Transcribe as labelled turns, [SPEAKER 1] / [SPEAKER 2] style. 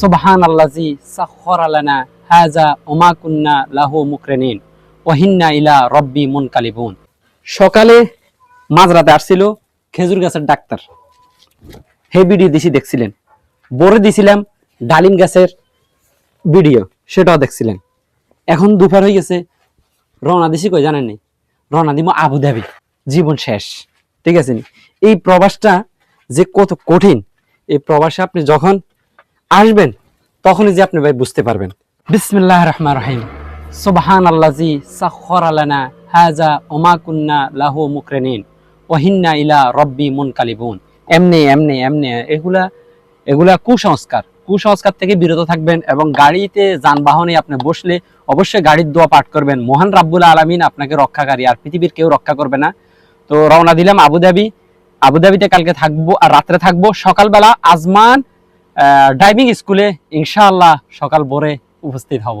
[SPEAKER 1] সুবহান আল্লাজি সাখর আলানা হাজা ওমা লাহু মুকরেনিন ওহিন্না ইলা রব্বি সকালে মাঝরাতে আসছিল খেজুর গাছের ডাক্তার। হে ভিডিও দিছি দেখছিলেন। বড়ে দিছিলাম ডালিম গাছের ভিডিও, সেটাও দেখছিলেন। এখন দুপুর হয়ে গেছে, রওনা দিছি কই জানেন নি? রওনা দিব আবুধাবি। জীবন শেষ। ঠিক আছে এই প্রবাসটা যে কত কঠিন, এই প্রবাসে আপনি যখন আসবেন, তখনই যে আপনি ভাই বুঝতে পারবেন। বিসমিল্লাহ রহমান রহিম। সুবহান আল্লাজি সাখর আলানা হাজা ওমা কুন্না লাহু মুকরেনিন ওহিন্না ইলা রব্বি মুন কালিবুন এমনি এমনি এমনি, এগুলা এগুলা কুসংস্কার। কুসংস্কার থেকে বিরত থাকবেন এবং গাড়িতে যানবাহনে আপনি বসলে অবশ্যই গাড়ির দোয়া পাঠ করবেন। মহান রাব্বুল আলামিন আপনাকে রক্ষাকারী, আর পৃথিবীর কেউ রক্ষা করবে না। তো রওনা দিলাম আবুধাবি। আবুধাবিতে কালকে থাকব, আর রাত্রে থাকব সকালবেলা আজমান ড্রাইভিং স্কুলে ইনশাআল্লাহ সকাল ভোরে উপস্থিত হব।